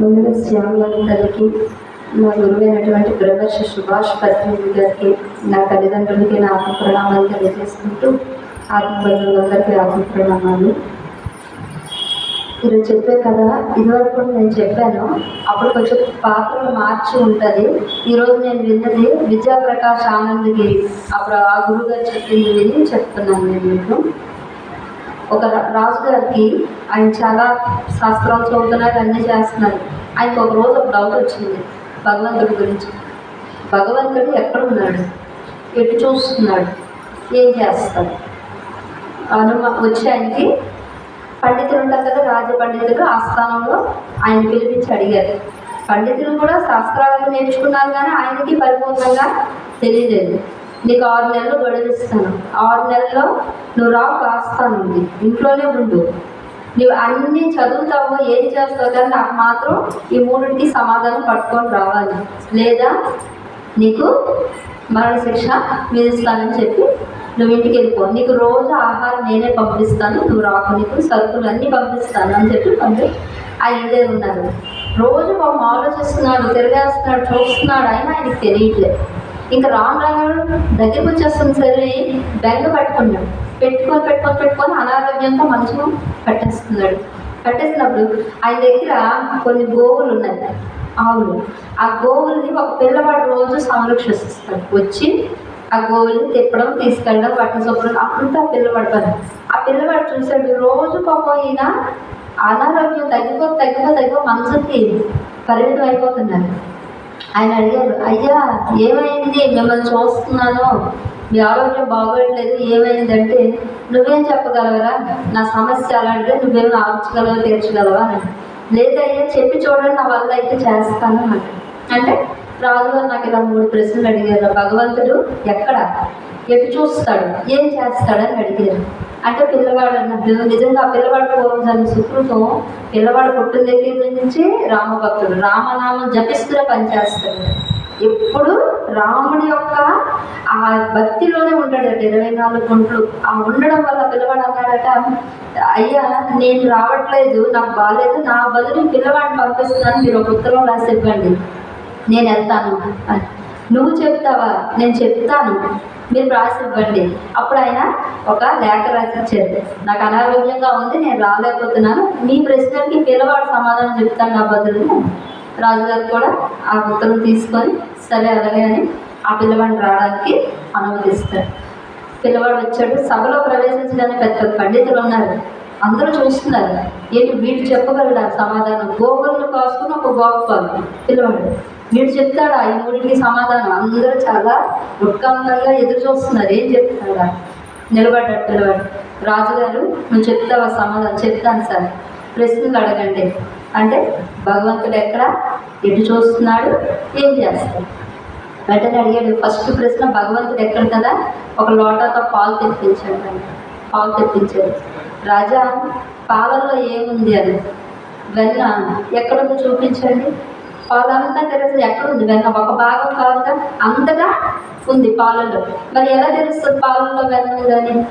ముందుగా శ్యామల తల్లికి నా గురువైనటువంటి బ్రహ్మర్షి సుభాష్ పత్రిజీ గారికి నా తల్లిదండ్రులకి నా ఆత్మ ప్రణామాలు తెలియజేసుకుంటూ ఆత్మబంధువులందరికీ ఆత్మ ప్రణామాలు ఈరోజు చెప్పే కదా ఇదివరకు కూడా నేను చెప్పాను అప్పుడు కొంచెం పాత్రలు మార్చి ఉంటుంది. ఈరోజు నేను విన్నది విద్యాప్రకాష్ ఆనంద్కి అప్పుడు ఆ గురువు గారు చెప్పింది విని చెప్తున్నాను నేను మీకు. ఒక రాజు గారికి ఆయన చాలా శాస్త్రాలు చదువుతున్నారు అన్నీ చేస్తున్నారు. ఆయనకు ఒక రోజు ఒక డౌట్ వచ్చింది. భగవంతుడి గురించి. భగవంతుడు ఎక్కడ ఉన్నాడు? ఎటు చూస్తున్నాడు? ఏం చేస్తాడు? అనుమా వచ్చి ఆయనకి పండితులు ఉంటారు కదా రాజ పండితులు ఆ స్థానంలో ఆయన పిలిపించి అడిగారు. పండితులు కూడా శాస్త్రాలను నేర్చుకున్నారు కానీ ఆయనకి పరిపూర్ణంగా తెలియలేదు. నీకు ఆరు నెలలు గడువిస్తాను. ఆరు నెలల్లో నువ్వు రా కాస్తాను ఇంట్లోనే ఉండు. నువ్వు అన్ని చదువుతావో ఏది చేస్తావు కానీ నాకు మాత్రం ఈ మూడింటికి సమాధానం పట్టుకొని రావాలి. లేదా నీకు మరణశిక్ష విధిస్తానని చెప్పి నువ్వు ఇంటికి వెళ్ళిపో. నీకు రోజు ఆహారం నేనే పంపిస్తాను. నువ్వు రాకు. నీకు సరుకులు అన్నీ పంపిస్తాను అని చెప్పి పంపి. ఆయన ఇదే ఉన్నారు. రోజు పాపం ఆలోచిస్తున్నాడు తిరగేస్తున్నాడు చూస్తున్నాడు అయినా ఆయనకి తెలియట్లేదు. ఇంకా రాను రాను దగ్గరికి వచ్చేస్తుంది సరే బెంగ పట్టుకున్నాడు. పెట్టుకొని పెట్టుకొని పెట్టుకొని అనారోగ్యంతో మంచిగా పట్టేస్తున్నాడు. పట్టేసినప్పుడు ఆయన దగ్గర కొన్ని గోవులు ఉన్నాయి. ఆవులు. ఆ గోవుల్ని ఒక పిల్లవాడు రోజు సంరక్షిస్తాడు. వచ్చి ఆ గోవుల్ని తిప్పడం తీసుకెళ్ళడం వాటిని శుభ్రం అప్పుడంతా ఆ పిల్లవాడు పని. ఆ పిల్లవాడు చూశాడు రోజు పాపం ఈయన అనారోగ్యం తగ్గిపో తగ్గిపో తగ్గిపో మనసుకి పరిమితం అయిపోతున్నారు. ఆయన అడిగారు అయ్యా ఏమైంది? మిమ్మల్ని చూస్తున్నాను. మీ ఆరోగ్యం బాగోట్లేదు. ఏమైందంటే నువ్వేం చెప్పగలవరా? నా సమస్య అలాంటిదే నువ్వేం ఆర్చగలవా తీర్చగలవా? అని లేదయ్యా చెప్పి చూడండి నా వల్ల అయితే చేస్తాను అంటే రాజుగారు నాకు ఇలా మూడు ప్రశ్నలు అడిగారు. భగవంతుడు ఎక్కడ? ఎటు చూస్తాడు? ఏం చేస్తాడని అడిగారు. అంటే పిల్లవాడు అన్నట్టు నిజంగా పిల్లవాడు పూర్వం సుకృతం పిల్లవాడు పుట్టిన దగ్గర నుంచి రామభక్తుడు. రామనామం జపిస్తూనే పనిచేస్తాడు. ఎప్పుడు రాముడి యొక్క ఆ భక్తిలోనే ఉంటాడట. ఇరవై నాలుగు గంటలు. ఆ ఉండడం వల్ల పిల్లవాడు అన్నాడట అయ్యా నేను రావట్లేదు. నాకు బాగాలేదు నా బదులు పిల్లవాడిని పంపిస్తున్నాను. మీరు ఒక ఉత్తరం రాసి ఇవ్వండి నేను వెళ్తాను. అని నువ్వు చెప్తావా? నేను చెప్తాను. మీరు రాసి ఇవ్వండి. అప్పుడు ఆయన ఒక లేఖ రాసి ఇచ్చారు నాకు అనారోగ్యంగా ఉంది నేను రాలేకపోతున్నాను. మీ ప్రెసిడెంట్కి పిల్లవాడు సమాధానం చెప్తాను నా బదులు. రాజుగారు కూడా ఆ ఉత్తరం తీసుకొని సరే అలాగే అని ఆ పిల్లవాడిని రావడానికి అనుమతిస్తాడు పిల్లవాడు వచ్చాడు. సభలో ప్రవేశించడానికి పెద్ద పండితులు ఉన్నారు. అందరూ చూస్తున్నారు. ఏంటి వీడు చెప్పగలడా సమాధానం. గోగులను కాసుకుని ఒక గోపాలు పిల్లవాడు వీడు చెప్తాడా? ఈ మూడింటికి సమాధానం? అందరూ చాలా ఉత్కంఠంగా ఎదురు చూస్తున్నారు. ఏం చెప్తాడా? నిలబడ్డట్టు నిలబడి రాజుగారు నువ్వు చెప్తావా సమాధానం? చెప్తాను సార్. ప్రశ్నలు అడగండి. అంటే భగవంతుడు ఎక్కడ? ఎటు చూస్తున్నాడు? ఏం చేస్తాడు? వెంటనే అడిగాడు. ఫస్ట్ ప్రశ్న భగవంతుడు ఎక్కడ కదా? ఒక లోటాతో పాలు తెప్పించాడు పాలు తెప్పించాడు. రాజా పాలల్లో ఏముంది అని వెన్న ఎక్కడ చూపించండి. పాలంతా ఎక్కడ ఉంది? వెన్న ఒక భాగం కాదుగా అంతగా ఉంది పాలలో మరి ఎలా తెలుస్తుంది పాలల్లో వెన్న ఉందని?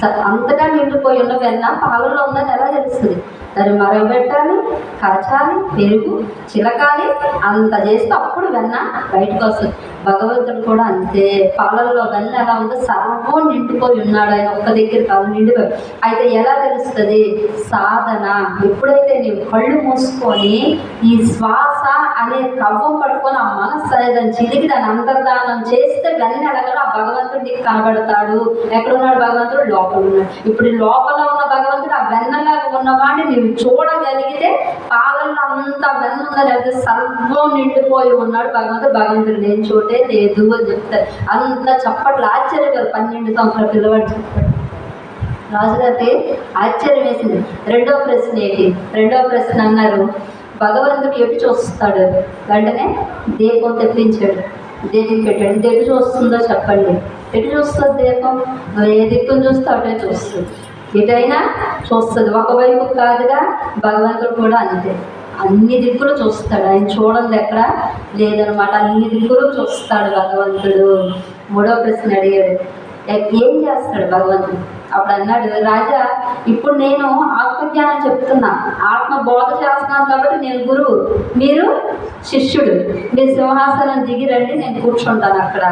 స- అంతగా నిండిపోయి ఉన్న వెన్న పాలలో ఉందని ఎలా తెలుస్తుంది? దాన్ని మరగబెట్టాలి కరచాలి పెరుగు చిలకాలి అంత చేస్తే అప్పుడు వెన్న బయటకు వస్తుంది. భగవంతుడు కూడా అంతే. పాలల్లో వెన్న ఎలా ఉందో సర్వం నిండిపోయి ఉన్నాడు ఆయన ఒక్క దగ్గర కాదు నిండిపోయి. అయితే ఎలా తెలుస్తుంది? సాధన. ఎప్పుడైతే నీవు కళ్ళు మూసుకొని ఈ శ్వాస అనే కవ్వం పట్టుకొని ఆ మనస్సు అనే దాన్ని చిలికి దాన్ని అంతర్ధానం చేస్తే వెన్న ఎడగలో ఆ భగవంతుడు నీకు కనబడతాడు. ఎక్కడున్నాడు భగవంతుడు? లోపల ఉన్నాడు. ఇప్పుడు లోపల ఉన్న భగవంతుడు ఆ వెన్నలాగా ఉన్నవాడిని నీవు చూడగలిగితే పాలల్లో అంత వెన్న ఉన్నది అయితే సర్వం నిండిపోయి ఉన్నాడు భగవంతుడు. భగవంతుడు నేను చోటే లేదు అని చెప్తారు. అంత చప్పట్లు ఆశ్చర్యపడు. పన్నెండు సంవత్సరాల పిల్లవాడు చెప్పాడు. రాజుగారికి ఆశ్చర్యం వేసింది. రెండో ప్రశ్న ఏంటి? రెండో ప్రశ్న అన్నారు. భగవంతుడు ఎటు చూస్తాడు? వెంటనే దీపం తెప్పించాడు. దేవి పెట్టండి. ఎటు చూస్తుందో చెప్పండి. ఎటు చూస్తుంది దీపం? నువ్వు ఏ దిక్కును చూస్తే అటే చూస్తుంది. ఎటైనా చూస్తుంది. ఒకవైపు కాదుగా భగవంతుడు కూడా అంతే. అన్ని దిక్కులు చూస్తాడు. ఆయన చూడండి ఎక్కడ? లేదనమాట అన్ని దిక్కులు చూస్తాడు భగవంతుడు. మూడో ప్రశ్న అడిగాడు. ఏం చేస్తాడు భగవంతుడు? అప్పుడు అన్నాడు రాజా ఇప్పుడు నేను ఆత్మజ్ఞానం చెప్తున్నా. ఆత్మ బోధ చేస్తున్నాను కాబట్టి నేను గురువు మీరు శిష్యుడు. మీరు సింహాసనం దిగి రండి నేను కూర్చుంటాను అక్కడ.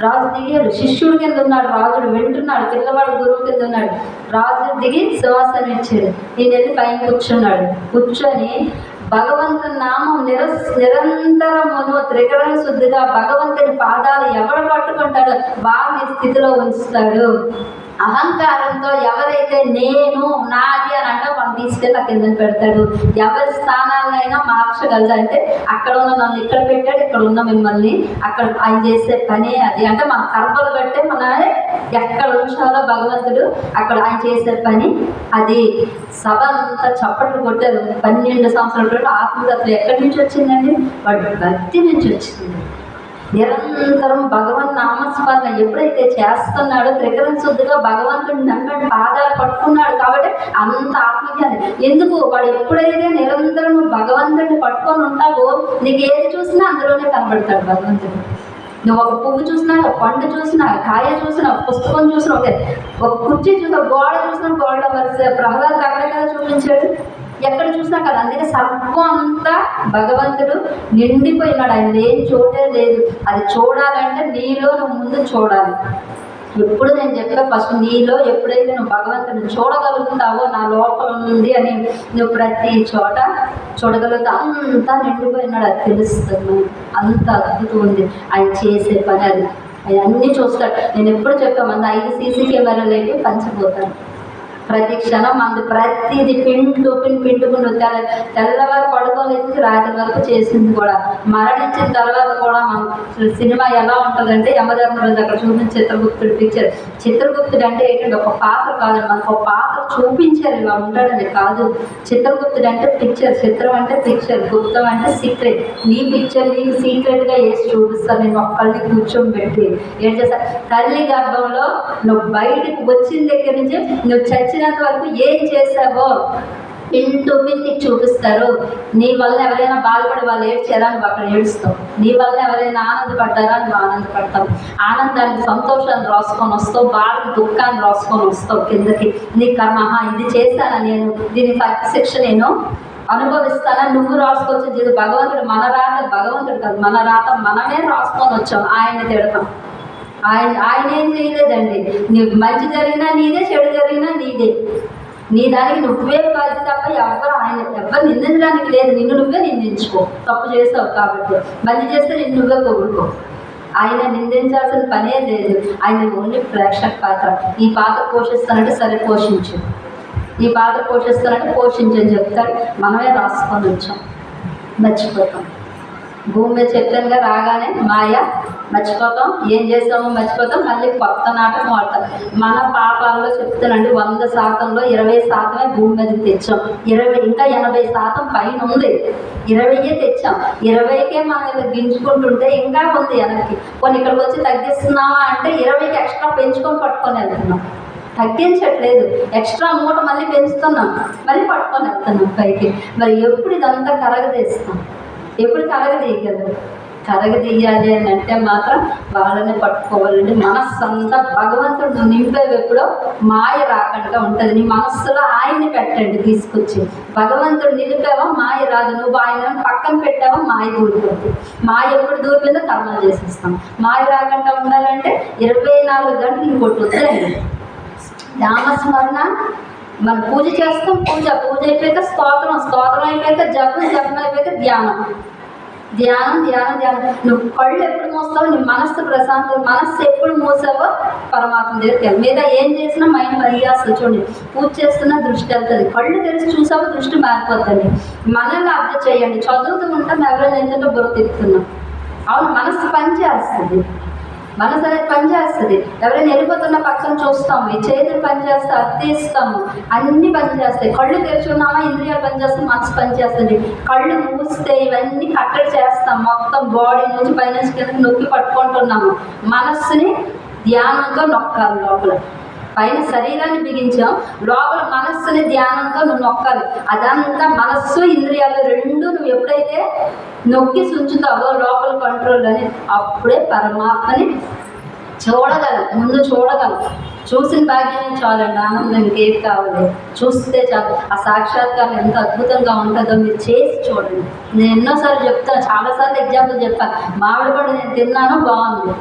రాజు దిగాడు. శిష్యుడు కింద ఉన్నాడు రాజుడు వింటున్నాడు పిల్లవాడు గురువు కింద ఉన్నాడు. రాజు దిగి సింహాసనం ఇచ్చాడు. నేను వెళ్ళి పైన కూర్చున్నాడు. కూర్చొని భగవంతుని నామం నిర నిరంతరమును త్రికరణ శుద్ధిగా భగవంతుని పాదాలు ఎవడు పట్టుకుంటాడో వారిని స్థితిలో ఉంచుతాడు. అహంకారంతో ఎవరైతే నేను నాది అని అంటే మనం తీసుకెళ్ళి ఆ కింద పెడతాడు. ఎవరి స్థానాలైనా మార్చగలదు అంటే అక్కడ ఉన్న నన్ను ఇక్కడ పెట్టాడు ఇక్కడ ఉన్న మిమ్మల్ని అక్కడ ఆయన చేసే పనే అది. అంటే మన కర్మలు పెట్టే మన ఎక్కడ ఉంచాలో భగవంతుడు అక్కడ ఆయన చేసే పని అది. సభ అంతా చప్పట్లు కొట్టారు. పన్నెండు సంవత్సరాల పాటు ఆత్మతత్వం ఎక్కడి నుంచి వచ్చిందండి? వాడు భక్తి నుంచి వచ్చింది. నిరంతరం భగవన్ నామస్మరణ ఎప్పుడైతే చేస్తున్నాడో త్రికరణ శుద్ధిగా భగవంతుడు నన్ను పాదాలు పట్టుకున్నాడు కాబట్టి అంత ఆత్మజ్ఞానం. ఎందుకు? వాడు ఎప్పుడైతే నిరంతరం భగవంతుడిని పట్టుకొని ఉంటావో నీకు ఏది చూసినా అందులోనే కనబడతాడు భగవంతుడు. నువ్వు ఒక పువ్వు చూసినా ఒక పండు చూసినా కాయ చూసినా పుస్తకం చూసినా ఒక కుర్చీ చూసినా గోడ చూసినా గోడ వరుస ప్రహ్లాద్ అక్కడే చూపించాడు. ఎక్కడ చూసినా కదా అందుకే సర్వం అంతా భగవంతుడు నిండిపోయినాడు. ఆయన లేని చోటే లేదు. అది చూడాలంటే నీలో నువ్వు ముందు చూడాలి. ఎప్పుడు నేను చెప్పిన ఫస్ట్ నీలో ఎప్పుడైతే నువ్వు భగవంతుని చూడగలుగుతావో నా లోపల ఉంది అని నువ్వు ప్రతి చోట చూడగలుగుతా. అంతా నిండిపోయినాడు అది తెలుస్తుంది. అంత అద్భుతం ఉంది. ఆయన చేసే పని అది. అన్నీ చూస్తాడు. నేను ఎప్పుడు చెప్పా ఐదు సీసీ కెమెరాలు అయితే పంచిపోతాను ప్రతి క్షణం అందు ప్రతిది పిండు పిన్ పిండుకుని తెల్ల తెల్లవారు పడుకోలేదు రాత్రి వరకు చేసింది కూడా. మరణించిన తర్వాత కూడా మనం సినిమా ఎలా ఉంటుందంటే యమధర్మరాజు అక్కడ చూపించి చిత్రగుప్తుడు పిక్చర్ చిత్రగుప్తుడు అంటే ఏంటంటే ఒక పాత్ర కాదు మనకు ఒక పాత్ర చూపించారు ఇలా ఉంటాడని కాదు. చిత్రగుప్తుడు అంటే పిక్చర్ చిత్రం అంటే పిక్చర్ గుప్తం అంటే సీక్రెట్ నీ పిక్చర్ నీకు సీక్రెట్గా వేసి చూపిస్తాను నేను ఒక్కళ్ళని కూర్చోబెట్టి. ఏం చేస్తా? తల్లి గర్భంలో నువ్వు బయటకు వచ్చిన దగ్గర నుంచి నువ్వు చచ్చినంత వరకు ఏం చేసావో? పిన్ టు నీకు చూపిస్తారు. నీ వల్ల ఎవరైనా బాధపడి వాళ్ళు ఏడ్చారా నువ్వు అక్కడ ఏడుస్తావు. నీ వల్ల ఎవరైనా ఆనందపడ్డారా? నువ్వు ఆనందపడతావు. ఆనందానికి సంతోషాన్ని రాసుకొని వస్తావు. బాధకి దుఃఖాన్ని రాసుకొని వస్తావు కిందకి. నీ కర్మ ఇది చేశానా నేను? దీని శిక్ష నేను అనుభవిస్తానా? నువ్వు రాసుకోవచ్చు భగవంతుడు మన రాత భగవంతుడు కాదు మన రాత మనమే రాసుకొని వచ్చాం. ఆయన తిడతాం. ఆయన ఆయన ఏం చేయలేదండి. నీకు మంచి జరిగినా నీదే చెడు జరిగినా నీదే. నీ దానికి నువ్వే బాధ్యత తప్ప ఎవరు ఆయన ఎవరు నిందించడానికి లేదు. నిన్ను నువ్వే నిందించుకో. తప్పు చేస్తావు కాబట్టి. మంచి చేస్తే నిన్ను నువ్వే పొగుడుకో. ఆయన నిందించాల్సిన పనే లేదు. ఆయన ఓన్లీ ప్రేక్షక పాత్ర. ఈ పాత్ర పోషిస్తానంటే సరే పోషించు. ఈ పాత్ర పోషిస్తానంటే పోషించని చెప్తాడు మనమే రాసుకొని వచ్చాం మర్చిపోతాం. భూమి మీద చెప్పానుగా రాగానే మాయ మర్చిపోతాం. ఏం చేసామో మర్చిపోతాం. మళ్ళీ కొత్త నాటకం ఆడతాం. మన పాపాల్లో చెప్తానండి వంద శాతంలో ఇరవై శాతమే భూమి మీద తెచ్చాం. ఇరవై ఇంకా ఎనభై శాతం పైన ఉంది. ఇరవైయే తెచ్చాం. ఇరవైకే మనం ఇలా ఇంకా ఉంది వెనక్కి. కొన్ని ఇక్కడికి వచ్చి తగ్గిస్తున్నావా అంటే ఇరవైకి ఎక్స్ట్రా పెంచుకొని పట్టుకొని వెళ్తున్నాం. తగ్గించట్లేదు. ఎక్స్ట్రా మూట మళ్ళీ పెంచుతున్నాం. మళ్ళీ పట్టుకొని వెళ్తున్నాం పైకి. మరి ఎప్పుడు ఇదంతా కరగదీస్తాం ఎప్పుడు కరగదీయగలరు కరగదీయాలి అని అంటే మాత్రం వాళ్ళని పట్టుకోవాలండి. మనస్సంతా భగవంతుడు నింపేవి ఎప్పుడో మాయ రాకుండా ఉంటుంది. నీ మనస్సులో ఆయన్ని పెట్టండి తీసుకొచ్చి. భగవంతుడు నిలిపావా మాయ రాదు. నువ్వు ఆయన పక్కన పెట్టావా మాయ దూరిపోద్ది. మాయ ఎప్పుడు దూరిపోయిందో కర్మలు చేసేస్తాం. మాయ రాకుండా ఉండాలంటే ఇరవై నాలుగు గంటలు ఇంకోటి వద్దండి నామస్మరణ మనం పూజ చేస్తాం. పూజ పూజ అయిపోయాక స్తోత్రం స్తోత్రం అయిపోయాక జపం జపం అయిపోయాక ధ్యానం. ధ్యానం ధ్యానం ధ్యానం. నువ్వు కళ్ళు ఎప్పుడు మోస్తావు నీ మనస్సు ప్రశాంతం మనస్సు ఎప్పుడు మోసావో పరమాత్మ దగ్గరికి మీద ఏం చేసినా మైండ్ పనిచేస్తుంది చూడండి. పూజ చేస్తున్నా దృష్టి వెళ్తుంది. కళ్ళు తెరిచి చూసావో దృష్టి మారిపోతుంది. మనల్ని అర్థం చేయండి. చదువుతూ ఉంటాం ఎవరైనా ఏంటంటే బుర్ర తిప్పుతున్నాం అవును మనస్సు పనిచేస్తుంది మనసు అనేది పనిచేస్తుంది. ఎవరైనా వెళ్ళిపోతున్న పక్కన చూస్తాము ఈ చేతులు పనిచేస్తే అత్తేస్తాము అన్ని పనిచేస్తాయి. కళ్ళు తెరుచుకున్నామా ఇంద్రియాలు పనిచేస్తాయి మనసు పనిచేస్తుంది. కళ్ళు మూస్తే ఇవన్నీ కట్టడి చేస్తాం. మొత్తం బాడీ నుంచి పైనుంచి కిందకి నొక్కి పట్టుకుంటున్నాము. మనస్సుని ధ్యానంతో నొక్కాలి లోపల. పైన శరీరాన్ని బిగించాం. లోపల మనస్సుని ధ్యానంతో నువ్వు నొక్కాలి. అదంతా మనస్సు ఇంద్రియాలు రెండు నువ్వు ఎప్పుడైతే నొక్కి సుంచుతావో లోపల కంట్రోల్ అని అప్పుడే పరమాత్మని చూడగలం. ముందు చూడగలం. చూసిన భాగ్యం చాలండి ఆనందం ఇంకేది కావాలి. చూస్తే చాలు. ఆ సాక్షాత్కారం ఎంత అద్భుతంగా ఉంటుందో మీరు చేసి చూడండి. నేను ఎన్నోసార్లు చెప్తాను చాలాసార్లు ఎగ్జాంపుల్ చెప్పాను. మామిడి పండు నేను తిన్నాను బాగుంది.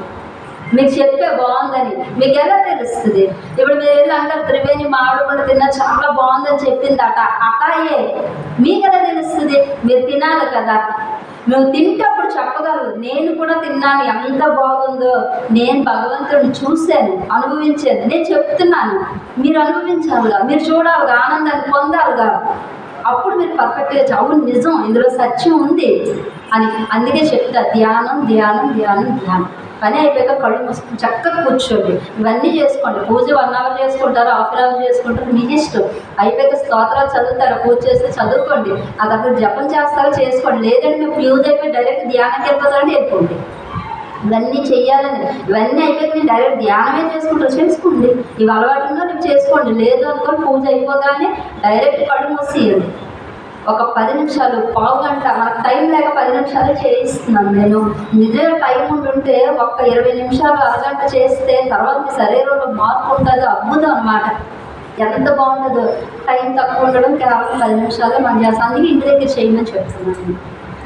మీకు చెప్పే బాగుందని. మీకు ఎలా తెలుస్తుంది? ఇప్పుడు మీరు వెళ్ళి అంటారు త్రివేణి మామిడి కూడా తిన్నా చాలా బాగుందని చెప్పింది అట అటాయే మీకు ఎలా తెలుస్తుంది? మీరు తినాలి కదా. నువ్వు తింటప్పుడు చెప్పగలరు నేను కూడా తిన్నాను. ఎంత బాగుందో. నేను భగవంతుడిని చూశాను అనుభవించాను. నేను చెప్తున్నాను. మీరు అనుభవించాలిగా. మీరు చూడాలిగా. ఆనందాన్ని పొందాలిగా. అప్పుడు మీరు పర్ఫెక్ట్గా చ- అవును నిజం. ఇందులో సత్యం ఉంది. అని అందుకే చెప్తా ధ్యానం ధ్యానం ధ్యానం ధ్యానం. పని అయిపోయాక కళ్ళు మూసుకుని చక్కగా కూర్చోండి. ఇవన్నీ చేసుకోండి. పూజ వన్ అవర్ చేసుకుంటారు హాఫ్ అన్ అవర్ చేసుకుంటారు మీ ఇష్టం. అయిపోయాక స్తోత్రాలు చదువుతారు పూజ చేస్తే చదువుకోండి. ఆ తర్వాత జపం చేస్తారో చేసుకోండి. లేదంటే మీరు ఫ్యూజ్ అయిపోయి డైరెక్ట్ ధ్యానానికి వెళ్ళిపోతారంటే వెళ్ళిపోండి. ఇవన్నీ చేయాలని ఇవన్నీ అయిపోయి నేను డైరెక్ట్ ధ్యానమే చేసుకుంటారు. చేసుకోండి. ఇవి అలవాటు ఉందో నువ్వు చేసుకోండి. లేదు అనుకోని పూజ అయిపోగానే డైరెక్ట్ కళ్ళు మూసేయండి. ఒక పది నిమిషాలు పావు గంట నాకు టైం లేక పది నిమిషాలు చేయిస్తున్నాను నేను. నిజంగా టైం ఉంటుంటే ఒక్క ఇరవై నిమిషాలు అరగంట చేస్తే తర్వాత మీ శరీరంలో మార్పు ఉంటుంది అద్భుతం అన్నమాట. ఎంత బాగుంటుందో. టైం తక్కువ ఉండడం కేవలం పది నిమిషాలు మన చేసానికి ఇంటి దగ్గర చేయమని చెప్తున్నాను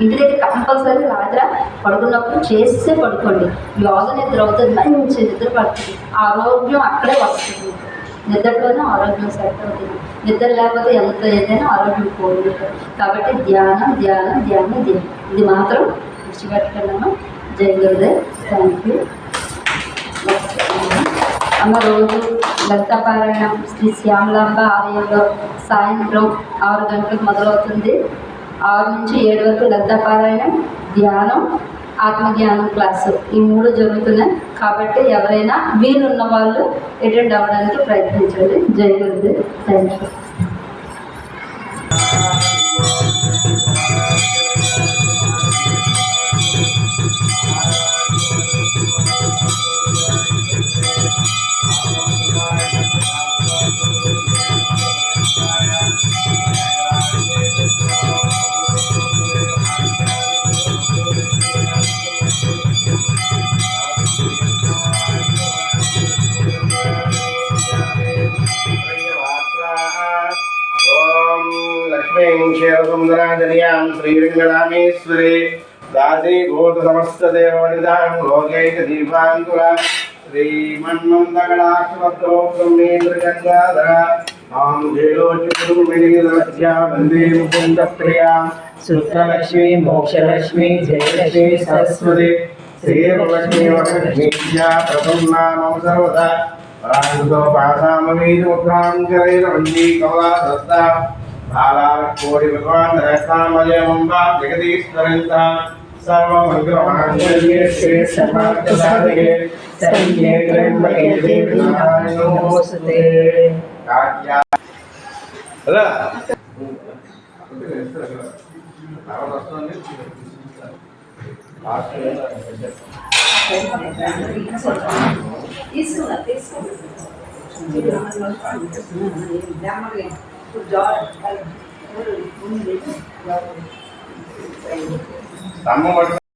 ఇంటి దగ్గర కంపల్సరీ రాత్ర పడుకున్నప్పుడు చేస్తే పడుకోండి. యోగ నిద్ర అవుతుంది మంచి నిద్ర పడుతుంది. ఆరోగ్యం అక్కడే వస్తుంది. నిద్రలోనే ఆరోగ్యం సెట్ అవుతుంది నిద్ర లేకపోతే ఎంత ఏదైనా ఆరోగ్యం కోరు కాబట్టి ధ్యానం ధ్యానం ధ్యానం ధ్యానం. ఇది మాత్రం విడిచిపెట్టుకున్నాను జై గురుదేవ్. థ్యాంక్ యూ అమ్మ రోజు లలితపారాయణం శ్రీ శ్యామలాంబ ఆలయంలో సాయంత్రం ఆరు గంటలకు మొదలవుతుంది. ఆరు నుంచి ఏడు వరకు లలితపారాయణం ధ్యానం ఆత్మజ్ఞానం క్లాసు. ఈ మూడు జరుగుతున్నాయి. కాబట్టి ఎవరైనా వీలున్న వాళ్ళు అటెండ్ అవ్వడానికి ప్రయత్నించండి. జై థ్యాంక్ యూ క్షేమసుందరాజనీయాం శ్రీరంగరామేశ్వరే. దాసీ భూత సమస్త దేవనిదాం లోకైక దీపాంకుర శ్రీమన్మంతగడాక్షమత్తో మాం జయోచిపురుమినిరధ్యా వందే ముకుంద ప్రియా సుఖలక్ష్మి మోక్షలక్ష్మి జయలక్ష్మి సరస్వతి. శ్రీలక్ష్మీ వరలక్ష్మీ ప్రసన్నా సర్వదా. ప్రాంతో పాసామీముద్రాంజలైరవంజీ కమలా జగదీశ్వరంత సర్వమంగళమాంగళ్యే శ్రీ సమర్థ సాధకే సంజ్ఞే త్ర్యంబకే దేవి నమోస్తుతే కాజ్యా అలా స్తంభం పట్టు